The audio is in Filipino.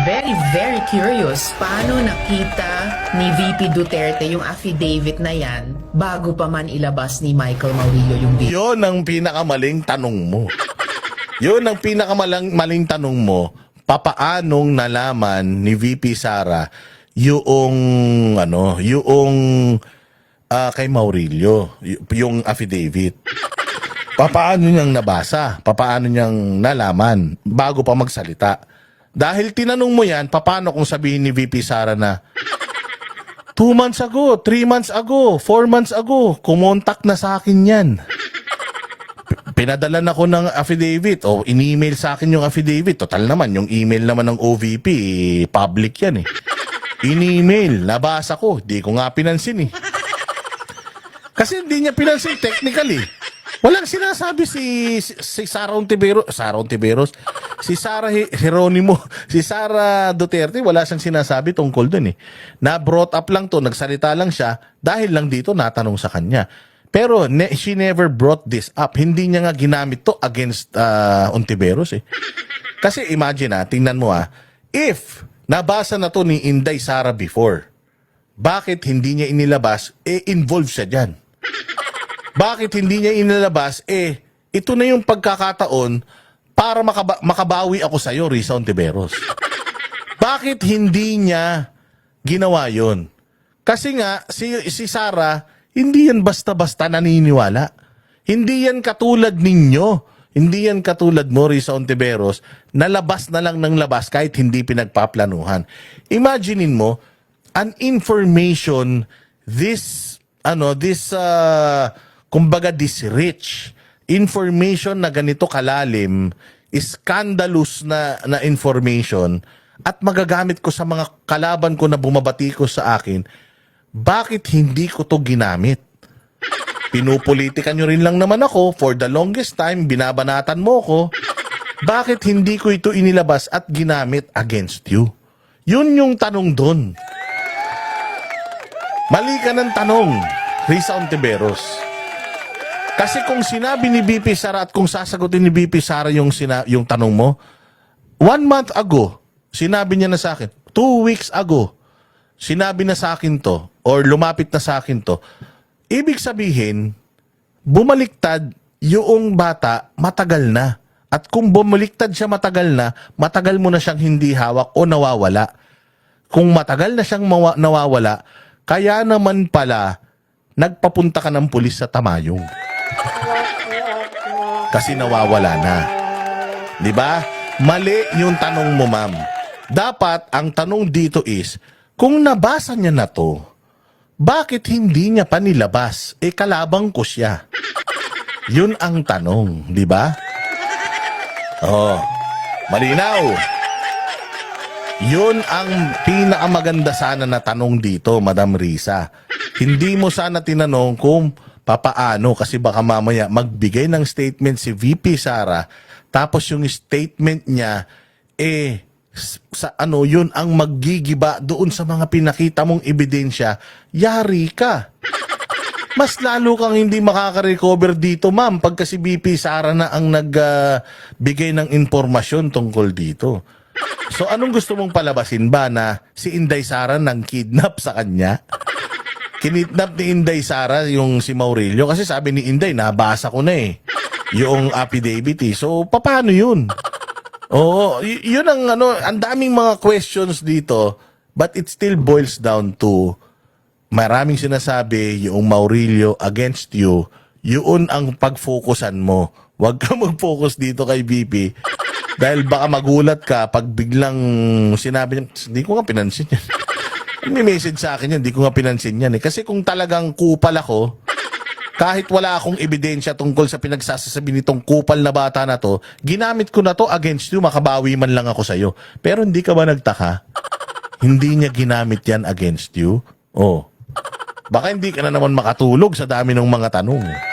Very, very curious. Paano nakita ni VP Duterte yung affidavit na yan bago pa man ilabas ni Michael Maurillo yung video? Yun ang pinakamaling tanong mo. Yun ang pinakamaling maling tanong mo. Papaanong nalaman ni VP Sara yung ano, yung ah, kay Maurilio, yung affidavit. Papaano niyang nabasa? Papaano niyang nalaman bago pa magsalita? Dahil tinanong mo yan, papaano kung sabihin ni VP Sara na Two months ago, three months ago, four months ago, kumontak na sa akin yan. Pinadala na ko ng affidavit o in-email sa akin yung affidavit. Total naman, yung email naman ng OVP, public yan eh. In-email, nabasa ko, di ko nga pinansin eh. Kasi hindi niya pinansin technically. Walang sinasabi si si, si Sara Ontiveros, Sara Ontiveros, si Sara Geronimo, si Sara Duterte, wala siyang sinasabi tungkol dun eh. Na brought up lang to, nagsalita lang siya dahil lang dito natanong sa kanya. Pero ne- she never brought this up. Hindi niya nga ginamit to against uh, Ontiveros eh. Kasi imagine ah, tingnan mo ah, if nabasa na to ni Inday Sara before, bakit hindi niya inilabas, eh involved siya dyan. Bakit hindi niya inilabas, eh ito na yung pagkakataon para makaba- makabawi ako sa'yo, Risa Ontiveros. Bakit hindi niya ginawa yon? Kasi nga, si, si Sara, hindi yan basta-basta naniniwala. Hindi yan katulad ninyo. Hindi yan katulad mo, Risa Ontiveros, na labas na lang ng labas kahit hindi pinagpaplanuhan. Imaginein mo, an information this, ano, this, uh, kumbaga this rich, information na ganito kalalim, scandalous na, na information, at magagamit ko sa mga kalaban ko na bumabati ko sa akin, bakit hindi ko to ginamit? Pinupolitika nyo rin lang naman ako for the longest time, binabanatan mo ko. Bakit hindi ko ito inilabas at ginamit against you? Yun yung tanong doon. Mali ka ng tanong, Risa Ontiveros. Kasi kung sinabi ni BP Sara at kung sasagutin ni BP Sara yung, sina- yung tanong mo, one month ago, sinabi niya na sa akin, two weeks ago, sinabi na sa akin to, or lumapit na sa akin to, ibig sabihin, bumaliktad yung bata matagal na. At kung bumaliktad siya matagal na, matagal mo na siyang hindi hawak o nawawala. Kung matagal na siyang nawawala, kaya naman pala, nagpapunta ka ng pulis sa Tamayong. Kasi nawawala na. 'Di ba? Mali yung tanong mo, ma'am. Dapat ang tanong dito is, kung nabasa niya na to, bakit hindi niya pa nilabas? Eh, kalabang ko siya. Yun ang tanong, di ba? Oh, malinaw. Yun ang pinakamaganda sana na tanong dito, Madam Risa. Hindi mo sana tinanong kung papaano kasi baka mamaya magbigay ng statement si VP Sara tapos yung statement niya eh sa ano yun ang maggigiba doon sa mga pinakita mong ebidensya, yari ka. Mas lalo kang hindi makaka-recover dito, ma'am, pagka si BP Sara na ang nagbigay ng impormasyon tungkol dito. So anong gusto mong palabasin ba na si Inday Sara nang kidnap sa kanya? Kinidnap ni Inday Sara yung si Maurilio kasi sabi ni Inday, nabasa ko na eh. Yung affidavit eh. So, paano yun? Oo, yun ang ano, ang daming mga questions dito, but it still boils down to maraming sinasabi yung Maurilio against you, yun ang pag-focusan mo. Huwag ka mag-focus dito kay BP. Dahil baka magulat ka pag biglang sinabi niya, hindi ko nga pinansin yan. May message sa akin yan, hindi ko nga pinansin yan eh. Kasi kung talagang kupal ako, kahit wala akong ebidensya tungkol sa pinagsasasabi nitong kupal na bata na to, ginamit ko na to against you, makabawi man lang ako sa'yo. Pero hindi ka ba nagtaka? Hindi niya ginamit yan against you? Oh. Baka hindi ka na naman makatulog sa dami ng mga tanong.